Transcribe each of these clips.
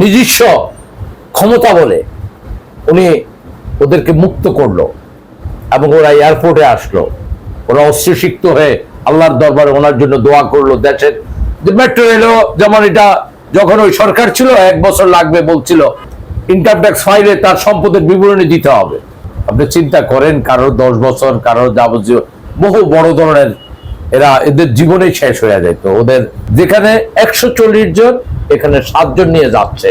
নিজস্ব ক্ষমতা বলে উনি ওদেরকে মুক্ত করল এবং ওরা এয়ারপোর্টে আসলো। ওরা অস্ত্রসিক্ত হয়ে আল্লাহর দরবারে ওনার জন্য দোয়া করল দেশের মেট্রো এলো, যেমন এটা যখন ওই সরকার ছিল, এক বছর লাগবে বলছিল ইনকাম ট্যাক্স ফাইলে তার সম্পদের বিবরণী দিতে হবে। আপনি চিন্তা করেন, কারও দশ বছর, কারও যাবতীয়, বহু বড় ধরনের এরা এদের জীবনেই শেষ হয়ে যেত ওদের যেখানে একশো চল্লিশ জন এখানে সাতজন নিয়ে যাচ্ছে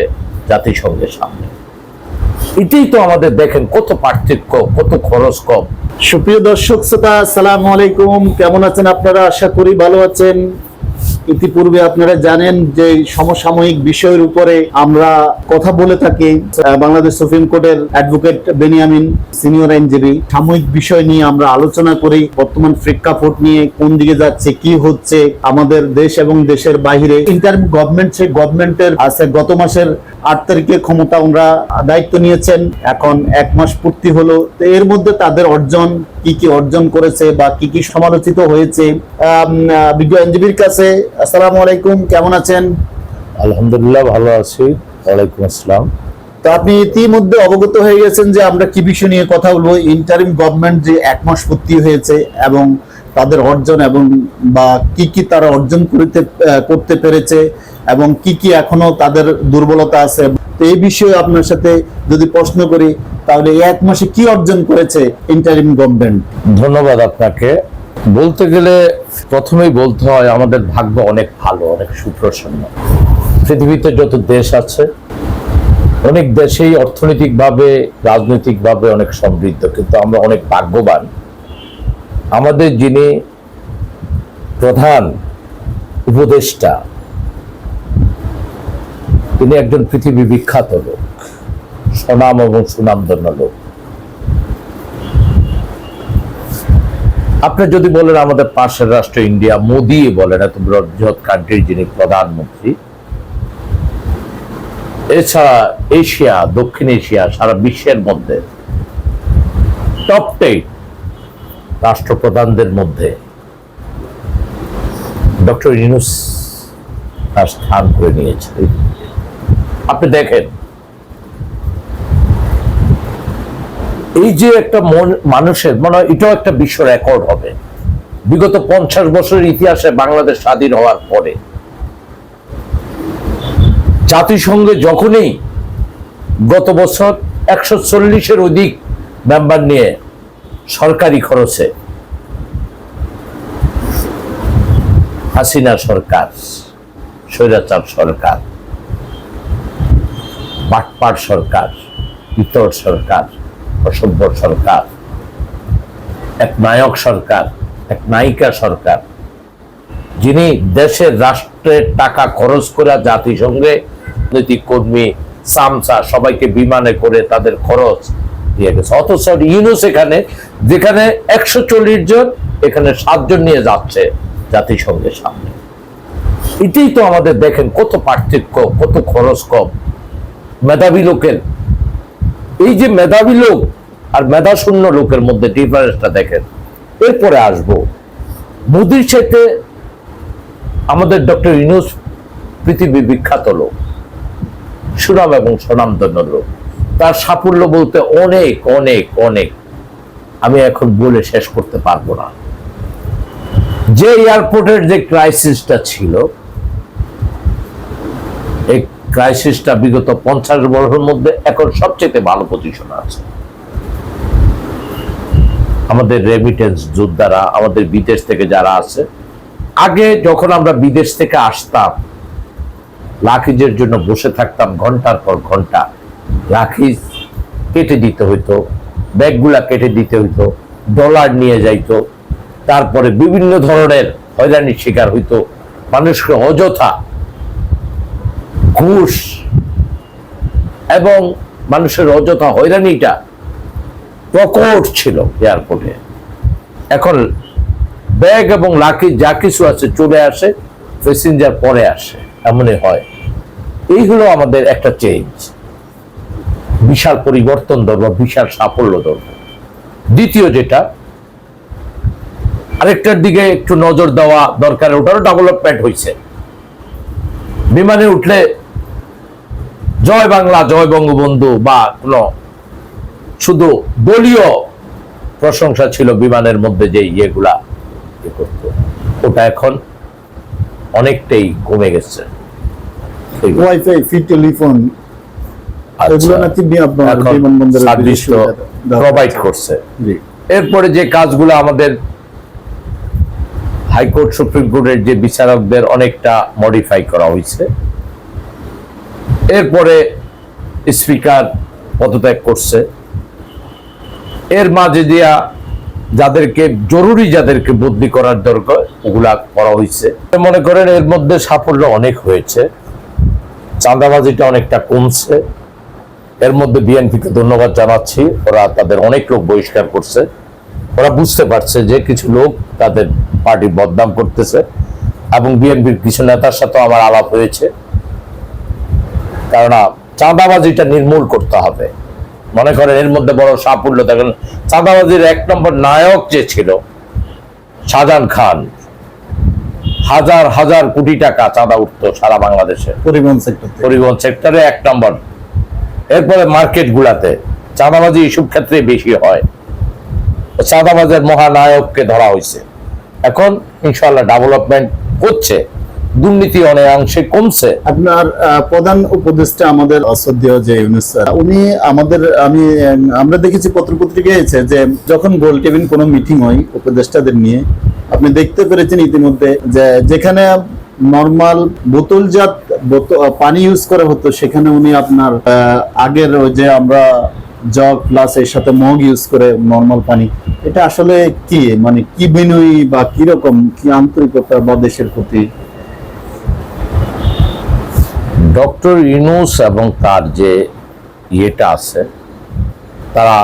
জাতিসংঘের সামনে। এটাই তো আমাদের দেখেন কত পার্থক্য, কত খরচ কম। সুপ্রিয় দর্শক, শ্রোতা, আসসালামু আলাইকুম। কেমন আছেন আপনারা? আশা করি ভালো আছেন। ইতিপূর্বে আপনারা জানেন যে সমসাময়িক বিষয়ের উপরে আমরা কথা বলে থাকি বাংলাদেশ সুপ্রিম কোর্টের অ্যাডভোকেট বেনিয়ামিন সিনিয়র আইনজীবী। সাময়িক বিষয় নিয়ে আমরা আলোচনা করি, বর্তমান প্রেক্ষাপট নিয়ে কোন দিকে যাচ্ছে, কি হচ্ছে, আমাদের দেশ এবং দেশের বাইরে ইন্টার গভর্নমেন্ট সেই গভর্নমেন্টের আছে গত মাসের আট তারিখে ক্ষমতা ওনারা দায়িত্ব নিয়েছেন, এখন এক মাস পূর্তি হলো। তো এর মধ্যে তাদের অর্জন, কি কি অর্জন করেছে বা কি কি সমালোচিত হয়েছে বিজ্ঞ আইনজীবীর কাছে আসসালামু আলাইকুম কেমন আছেন? আলহামদুলিল্লাহ ভালো আছি। ওয়ালাইকুম আসসালাম। তো আপনি ইতিমধ্যে অবগত হয়ে গেছেন যে আমরা কি বিষয় নিয়ে কথা বলব? ইন্টারিম গভর্নমেন্ট যে এক মাস পূর্তি হয়েছে এবং তাদের অর্জন এবং বা কি কি তারা অর্জন করতে করতে পেরেছে এবং কি কি এখনও তাদের দুর্বলতা আছে। তো এই বিষয়ে আপনার সাথে যদি প্রশ্ন করি তাহলে এক মাসে কি অর্জন করেছে ইন্টারিম গভর্নমেন্ট ধন্যবাদ আপনাকে। বলতে গেলে প্রথমেই বলতে হয়, আমাদের ভাগ্য অনেক ভালো, অনেক সুপ্রসন্ন। পৃথিবীতে যত দেশ আছে, অনেক দেশেই অর্থনৈতিকভাবে, রাজনৈতিকভাবে অনেক সমৃদ্ধ, কিন্তু আমরা অনেক ভাগ্যবান। আমাদের যিনি প্রধান উপদেষ্টা, তিনি একজন পৃথিবী বিখ্যাত লোক স্বনাম এবং সুনামধন্য লোক। আপনি যদি বলেন আমাদের পাশের রাষ্ট্র ইন্ডিয়া, মোদি বলেন, এত বৃহৎ কান্ট্রির যিনি প্রধানমন্ত্রী, এছাড়া এশিয়া, দক্ষিণ এশিয়া, সারা বিশ্বের মধ্যে টপ টেন রাষ্ট্রপ্রধানদের মধ্যে ডক্টর ইউনুস তার স্থান করে নিয়েছে আপনি দেখেন এই যে একটা মন- মানুষের, মনে হয় এটাও একটা বিশ্ব রেকর্ড হবে। বিগত পঞ্চাশ বছরের ইতিহাসে বাংলাদেশ স্বাধীন হওয়ার পরে। জাতিসংঘে যখনই গত বছর একশো চল্লিশের অধিক মেম্বার নিয়ে সরকারি খরচে হাসিনা সরকার, স্বৈরাচার সরকার, বাটপার সরকার ইতর সরকার অসভ্য সরকার, এক নায়ক সরকার, এক নায়িকা সরকার, যিনি দেশের রাষ্ট্রের টাকা খরচ করে জাতিসংঘে রাজনৈতিক কর্মী, সামসা সবাইকে বিমানে করে তাদের খরচ দিয়ে গেছে। অথচ ইউনুস এখানে, যেখানে একশো চল্লিশ জন, এখানে সাতজন নিয়ে যাচ্ছে জাতিসংঘের সামনে। এটাই তো আমাদের দেখেন কত পার্থক্য, কত খরচ কম। মেধাবী লোকের এই যে মেধাবী লোক আর মেধাশূন্য লোকের মধ্যে ডিফারেন্সটা দেখেন। এরপরে আসব। মোদির সাথে আমাদের ডক্টর ইনুস পৃথিবী বিখ্যাত লোক, সুনাম এবং স্বনামধন্য লোক। তার সাফল্য বলতে অনেক অনেক অনেক। আমি এখন বলে শেষ করতে পারব না। যে এয়ারপোর্টের যে ক্রাইসিসটা ছিল ক্রাইসিসটা বিগত পঞ্চাশ বছরের মধ্যে এখন সবচেয়ে ভালো পজিশন আছে। আমাদের রেমিটেন্স যোদ্ধারা, আমাদের বিদেশ থেকে যারা আছে, আগে যখন আমরা বিদেশ থেকে আসতাম লাখিজের জন্য বসে থাকতাম ঘণ্টার পর ঘণ্টা লাখিজ কেটে দিতে হইতো, ব্যাগগুলা কেটে দিতে হইতো, ডলার নিয়ে যাইতো, তারপরে বিভিন্ন ধরনের হয়রানির শিকার হইতো, মানুষকে অযথা ঘুষ এবং মানুষের অযথা হয়রানিটা প্রকট ছিল এয়ারপোর্টে। এখন ব্যাগ এবং লাকি যা কিছু আছে চলে আসে, প্যাসেঞ্জার পরে আসে, এমনই হয়। এই হলো আমাদের একটা চেঞ্জ বিশাল পরিবর্তন দরকার বিশাল সাফল্য দরকার দ্বিতীয় যেটা, আরেকটার দিকে একটু নজর দেওয়া দরকার, ওটারও ডেভেলপমেন্ট হয়েছে বিমানে উঠলে জয় বাংলা জয় বঙ্গবন্ধু বা কোনো শুধু দলীয় প্রশংসা ছিল বিমানের মধ্যে যে ইয়েগুলা ইয়ে করতো। ওটা এখন অনেকটাই কমে গেছে। ওয়াইফাই ফ্রি টেলিফোন আচ্ছা। প্রোভাইড করছে। এরপরে যে কাজগুলো আমাদের হাইকোর্ট সুপ্রিম কোর্টের যে বিচারকদের অনেকটা মডিফাই করা হয়েছে। এরপরে স্পিকার পদত্যাগ করছে। এর মাঝে দিয়া যাদেরকে, জরুরি যাদেরকে বদলি করার দরকার, ওগুলা করা হয়েছে মনে করেন এর মধ্যে সাফল্য অনেক হয়েছে। চাঁদাবাজিটা অনেকটা কমছে। এর মধ্যে বিএনপিকে ধন্যবাদ জানাচ্ছি। ওরা তাদের অনেক লোক বহিষ্কার করছে। ওরা বুঝতে পারছে যে কিছু লোক তাদের পার্টি বদনাম করতেছে। এবং বিএনপির কিছু নেতার সাথে আমার আলাপ হয়েছে। কারণ চাঁদাবাজিটা নির্মূল করতে হবে। মনে করেন এর মধ্যে বড় সাফল্য দেখেন চাঁদাবাজির এক নম্বর নায়ক যে ছিল শাহজাহান খান হাজার হাজার কোটি টাকা চাঁদা উঠতো সারা বাংলাদেশে। পরিবহন সেক্টর পরিবহন সেক্টরে এক নম্বর। এরপরে মার্কেট গুলাতে চাঁদাবাজি এইসব ক্ষেত্রে বেশি হয়। চাঁদাবাজের মহানায়ককে ধরা হয়েছে। এখন ইনশাল্লাহ ডেভেলপমেন্ট হচ্ছে। দুর্নীতি অনেকাংশে কমছে। আপনার প্রধান উপদেষ্টা আমাদের অশ্রদ্ধেয় যে ইউনুস স্যার, উনি আমাদের আমি আমরা দেখেছি পত্রপত্রিকায় এসেছে যে যখন গোল টেবিল কোনো মিটিং হয় উপদেষ্টাদের নিয়ে আপনি দেখতে পেরেছেন ইতিমধ্যে যে যেখানে নর্মাল বোতলজাত বোতল পানি ইউজ করা হতো সেখানে উনি আপনার আগের ওই যে আমরা জগ প্লাস এর সাথে মগ ইউজ করে নর্মাল পানি এটা আসলে কি? মানে কি বিনয়ী বা কীরকম কি আন্তরিকতা বা দেশের প্রতি? ডক্টর ইনুস এবং তার যে ইয়েটা আছে, তারা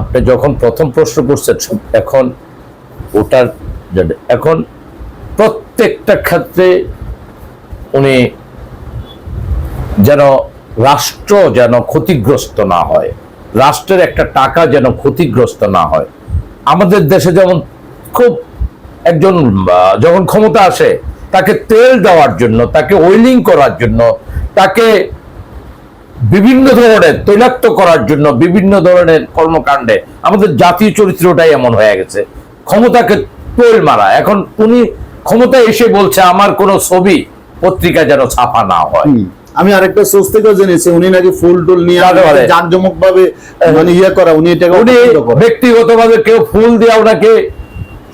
আপনি যখন প্রথম প্রশ্ন করছেন, এখন ওটার এখন প্রত্যেকটা ক্ষেত্রে উনি যেন রাষ্ট্র যেন ক্ষতিগ্রস্ত না হয়, রাষ্ট্রের একটা টাকা যেন ক্ষতিগ্রস্ত না হয়। আমাদের দেশে যেমন খুব একজন যখন ক্ষমতা আসে তাকে তেল দেওয়ার জন্য তাকে ওয়েলিং করার জন্য তাকে বিভিন্ন ধরনের তৈলাক্ত করার জন্য বিভিন্ন ধরনের কর্মকাণ্ডে। আমাদের জাতীয় চরিত্রটাই এমন হয়ে গেছে। ক্ষমতাকে তৈল মারা। এখন উনি ক্ষমতা এসে বলছে আমার কোনো ছবি পত্রিকা যেন ছাপা না হয়। আমি আরেকটা সোর্স থেকেও জেনেছি উনি নাকি ফুল টুল নিয়ে। জাঁকজমক ভাবে মানে ইয়ে করা উনি এটাকে উনি। ব্যক্তিগতভাবে কেউ ফুল দিয়ে ওনাকে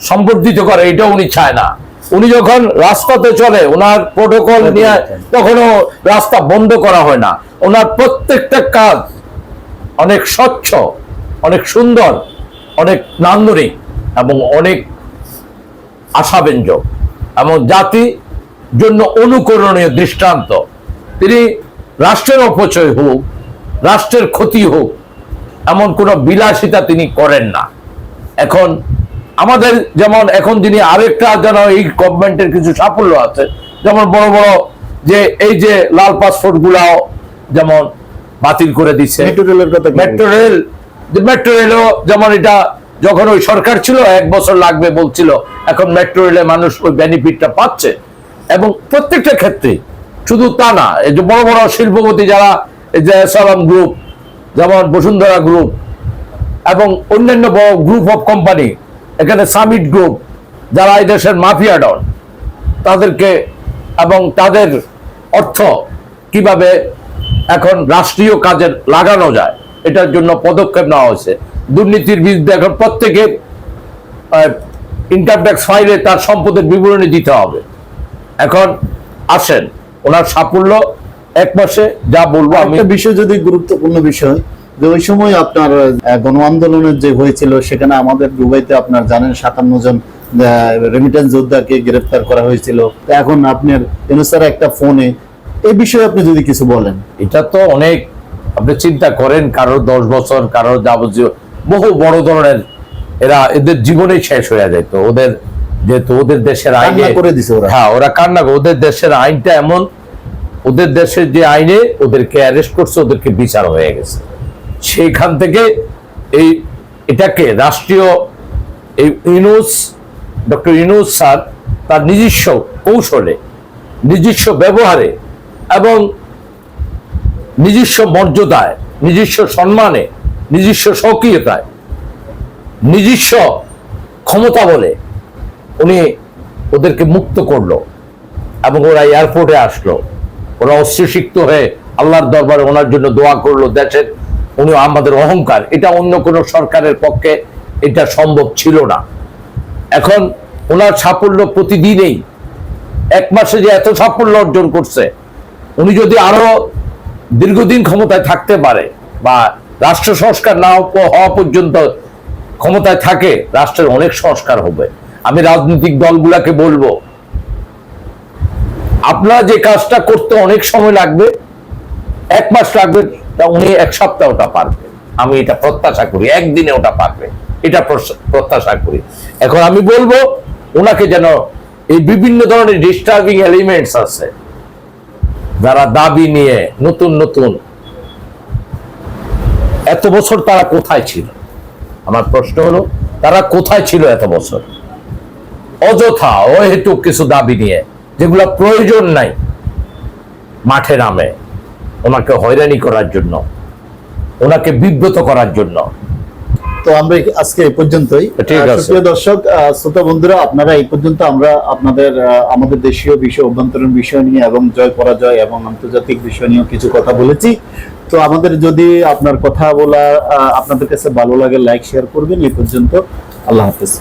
সম্বর্ধিত করে এটা উনি চায় না। উনি যখন রাস্তাতে চলে ওনার প্রোটোকল নিয়ে কখনো রাস্তা বন্ধ করা হয় না। ওনার প্রত্যেকটা কাজ অনেক স্বচ্ছ অনেক সুন্দর অনেক নান্দনিক এবং অনেক আশাব্যঞ্জক এবং জাতি জন্য অনুকরণীয় দৃষ্টান্ত। তিনি রাষ্ট্রের অপচয় হোক রাষ্ট্রের ক্ষতি হোক এমন কোনো বিলাসিতা তিনি করেন না। এখন আমাদের যেমন এখন যিনি আরেকটা যেন এই গভর্নমেন্টের কিছু সাফল্য আছে যেমন বড় বড় যে এই যে লাল পাসপোর্ট গুলাও যেমন বাতিল করে দিচ্ছে মেট্রো রেল মেট্রো রেলও যেমন এটা যখন ওই সরকার ছিল এক বছর লাগবে বলছিল এখন মেট্রো রেলে মানুষ ওই বেনিফিটটা পাচ্ছে। এবং প্রত্যেকটা ক্ষেত্রে শুধু তা না এই যে বড় বড় শিল্পপতি যারা এই যে সালাম গ্রুপ যেমন বসুন্ধরা গ্রুপ এবং অন্যান্য বড় গ্রুপ অফ কোম্পানি এখানে সামিট গ্রুপ যারা এই দেশের মাফিয়া ডন তাদেরকে এবং তাদের অর্থ কীভাবে এখন রাষ্ট্রীয় কাজে লাগানো যায় এটার জন্য পদক্ষেপ নেওয়া হয়েছে। দুর্নীতির বিরুদ্ধে এখন প্রত্যেকে ইনকাম ট্যাক্স ফাইলে তার সম্পদের বিবরণী দিতে হবে। এখন আসেন ওনার সাফল্য এক মাসে যা বলব আমি। বিষয় যদি গুরুত্বপূর্ণ বিষয় যে ওই সময় আপনার গণ আন্দোলনের যে হয়েছিল সেখানে আমাদের দুবাইতে আপনার জানেন সাতান্ন জন রেমিটেন্স যোদ্ধাকে গ্রেফতার করা হয়েছিল। এখন আপনার অনুসারে একটা ফোনে এই বিষয়ে আপনি যদি কিছু বলেন। এটা তো অনেক আপনি চিন্তা করেন কারোর দশ বছর কারোর যাবতীয় বহু বড় ধরনের এরা এদের জীবনেই শেষ হয়ে যেত ওদের যেহেতু ওদের দেশের আইনে করে দিছে ওরা। হ্যাঁ ওরা কান্না ওদের দেশের আইনটা এমন ওদের দেশের যে আইনে ওদেরকে অ্যারেস্ট করছে ওদেরকে বিচার হয়ে গেছে। সেইখান থেকে এই এটাকে রাষ্ট্রীয় এই ইনুস ডক্টর ইনুস স্যার তার নিজস্ব কৌশলে, নিজস্ব ব্যবহারে এবং নিজস্ব মর্যাদায়, নিজস্ব সম্মানে, নিজস্ব স্বকীয়তায়, নিজস্ব ক্ষমতা বলে উনি ওদেরকে মুক্ত করল এবং ওরা এয়ারপোর্টে আসলো। ওরা অস্ত্রসিক্ত হয়ে আল্লাহর দরবারে ওনার জন্য দোয়া করল, দেশের উনি আমাদের অহংকার। এটা অন্য কোনো সরকারের পক্ষে এটা সম্ভব ছিল না। এখন ওনার সাফল্য প্রতিদিনেই, এক মাসে যে এত সাফল্য অর্জন করছে, উনি যদি আরও দীর্ঘদিন ক্ষমতায় থাকতে পারে বা রাষ্ট্র সংস্কার না হওয়া পর্যন্ত ক্ষমতায় থাকে, রাষ্ট্রের অনেক সংস্কার হবে। আমি রাজনৈতিক দলগুলাকে বলব, আপনারা যে কাজটা করতে অনেক সময় লাগবে, এক মাস লাগবে তা উনি এক সপ্তাহ ওটা পারবে আমি এটা প্রত্যাশা করি, একদিনে ওটা পারবে এটা প্রত্যাশা করি। এখন আমি বলব ওনাকে যেন এই বিভিন্ন ধরনের ডিস্টার্বিং এলিমেন্টস আছে, যারা দাবি নিয়ে নতুন নতুন, এত বছর তারা কোথায় ছিল? আমার প্রশ্ন হলো, তারা কোথায় ছিল এত বছর? অযথা, অহেতুক কিছু দাবি নিয়ে, যেগুলো প্রয়োজন নাই, মাঠে নামে। ওনাকে হয়রানি করার জন্য ওনাকে বিব্রত করার জন্য। তো আমরা আজকে এই পর্যন্তই। সুপ্রিয় দর্শক শ্রোতা বন্ধুরা আপনারা এই পর্যন্ত আমরা আপনাদের আমাদের দেশীয় বিষয় অভ্যন্তরীণ বিষয় নিয়ে এবং জয় পরাজয় এবং আন্তর্জাতিক বিষয় নিয়ে কিছু কথা বলেছি। তো আমাদের যদি আপনার কথা বলা আহ, আপনাদের কাছে ভালো লাগে লাইক শেয়ার করবেন। এই পর্যন্ত আল্লাহ হাফেজ।